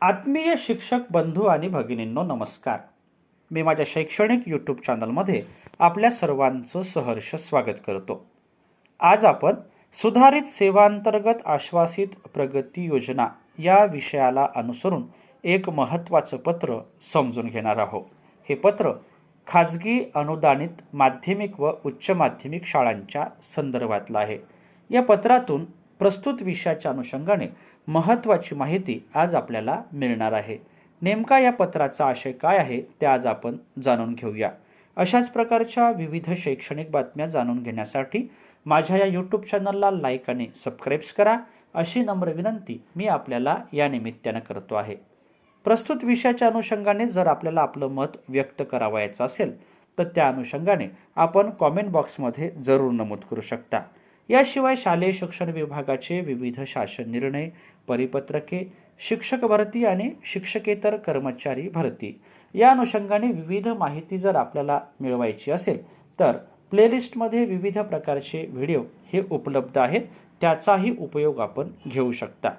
आत्मीय शिक्षक बंधू आणि भगिनींनो नमस्कार. मी माझ्या शैक्षणिक यूट्यूब चॅनलमध्ये आपल्या सर्वांचं सहर्ष स्वागत करतो. आज आपण सुधारित सेवांतर्गत आश्वासित प्रगती योजना या विषयाला अनुसरून एक महत्त्वाचं पत्र समजून घेणार आहोत. हे पत्र खाजगी अनुदानित माध्यमिक व उच्च माध्यमिक शाळांच्या संदर्भातलं आहे. या पत्रातून प्रस्तुत विषयाच्या अनुषंगाने महत्त्वाची माहिती आज आपल्याला मिळणार आहे. नेमका या पत्राचा आशय काय आहे ते आज आपण जाणून घेऊया. अशाच प्रकारच्या विविध शैक्षणिक बातम्या जाणून घेण्यासाठी माझ्या या यूट्यूब चॅनलला लाईक आणि सबस्क्राईब्स करा. अशी नम्र विनंती मी आपल्याला या निमित्तानं करतो आहे. प्रस्तुत विषयाच्या अनुषंगाने जर आपल्याला आपलं मत व्यक्त करावयाचं असेल तर त्या अनुषंगाने आपण कॉमेंट बॉक्समध्ये जरूर नमूद करू शकता. याशिवाय शालेय शिक्षण विभागाचे विविध शासन निर्णय परिपत्रके शिक्षक भरती आणि शिक्षकेतर कर्मचारी भरती. या अनुषंगाने विविध माहिती जर आपल्याला मिळवायची असेल तर प्लेलिस्टमध्ये विविध प्रकारचे व्हिडिओ हे उपलब्ध आहेत त्याचाही उपयोग आपण घेऊ शकता.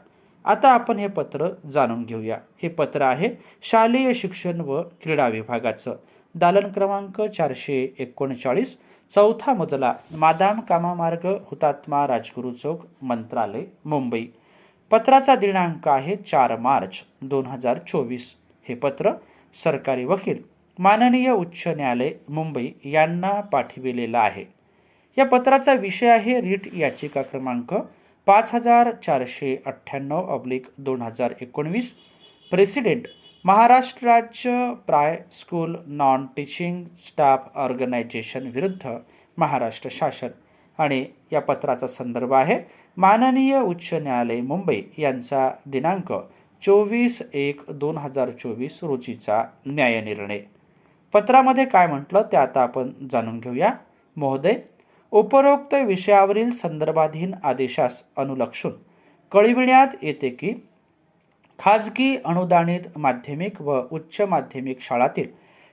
आता आपण हे पत्र जाणून घेऊया. हे पत्र आहे शालेय शिक्षण व क्रीडा विभागाचं. दालन क्रमांक चारशे एकोणचाळीस चौथा मजला मादाम कामामार्ग हुतात्मा राजगुरू चौक मंत्रालय मुंबई. पत्राचा दिनांक आहे चार मार्च दोन हजार चोवीस. हे पत्र सरकारी वकील माननीय उच्च न्यायालय मुंबई यांना पाठविलेलं आहे. या पत्राचा विषय आहे रीट याचिका क्रमांक पाच हजार चारशे अठ्ठ्याण्णव अब्लिक दोन हजार एकोणवीस. प्रेसिडेंट महाराष्ट्र राज्य प्राय school non teaching staff organisation विरुद्ध महाराष्ट्र शासन. आणि या पत्राचा संदर्भ आहे माननीय उच्च न्यायालय मुंबई यांचा दिनांक चोवीस एक दोन हजार चोवीस रोजीचा न्यायनिर्णय. पत्रामध्ये काय म्हटलं ते आता आपण जाणून घेऊया. महोदय उपरोक्त विषयावरील संदर्भाधीन आदेशास अनुलक्षून कळविण्यात येते की खाजगी अनुदानित माध्यमिक व उच्च माध्यमिक शाळातील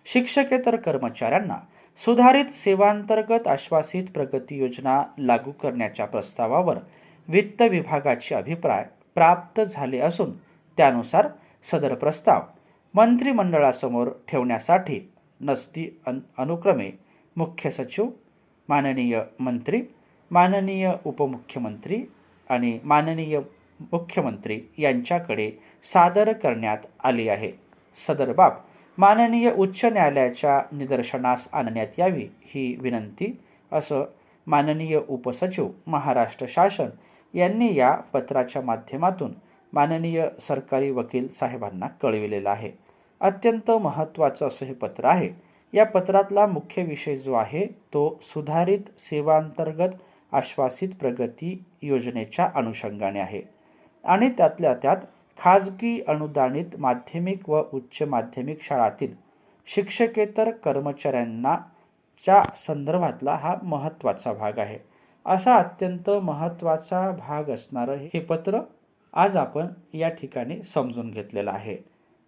शिक्षकेतर कर्मचाऱ्यांना सुधारित सेवांतर्गत आश्वासित प्रगती योजना लागू करण्याच्या प्रस्तावावर वित्त विभागाचे अभिप्राय प्राप्त झाले असून त्यानुसार सदर प्रस्ताव मंत्रिमंडळासमोर ठेवण्यासाठी नसती अन अनुक्रमे मुख्य सचिव माननीय मंत्री माननीय उपमुख्यमंत्री आणि माननीय मुख्यमंत्री यांच्याकडे सादर करण्यात आली आहे. सदर बाब माननीय उच्च न्यायालयाच्या निदर्शनास आणण्यात यावी ही विनंती असं माननीय उपसचिव महाराष्ट्र शासन यांनी या पत्राच्या माध्यमातून माननीय सरकारी वकील साहेबांना कळविलेलं आहे. अत्यंत महत्त्वाचं असं हे पत्र आहे. या पत्रातला मुख्य विषय जो आहे तो सुधारित सेवांतर्गत आश्वासित प्रगती योजनेच्या अनुषंगाने आहे. आणि त्यातल्या त्यात खाजगी अनुदानित माध्यमिक व उच्च माध्यमिक शाळातील शिक्षकेतर कर्मचाऱ्यांना च्या संदर्भातला हा महत्त्वाचा भाग आहे. असा अत्यंत महत्त्वाचा भाग असणारं हे पत्र आज आपण या ठिकाणी समजून घेतलेलं आहे.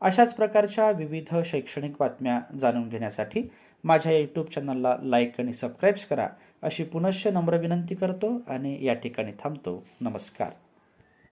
अशाच प्रकारच्या विविध शैक्षणिक बातम्या जाणून घेण्यासाठी माझ्या यूट्यूब चॅनलला लाईक आणि सबस्क्राईब्स करा. अशी पुनश्च नम्र विनंती करतो आणि या ठिकाणी थांबतो. नमस्कार.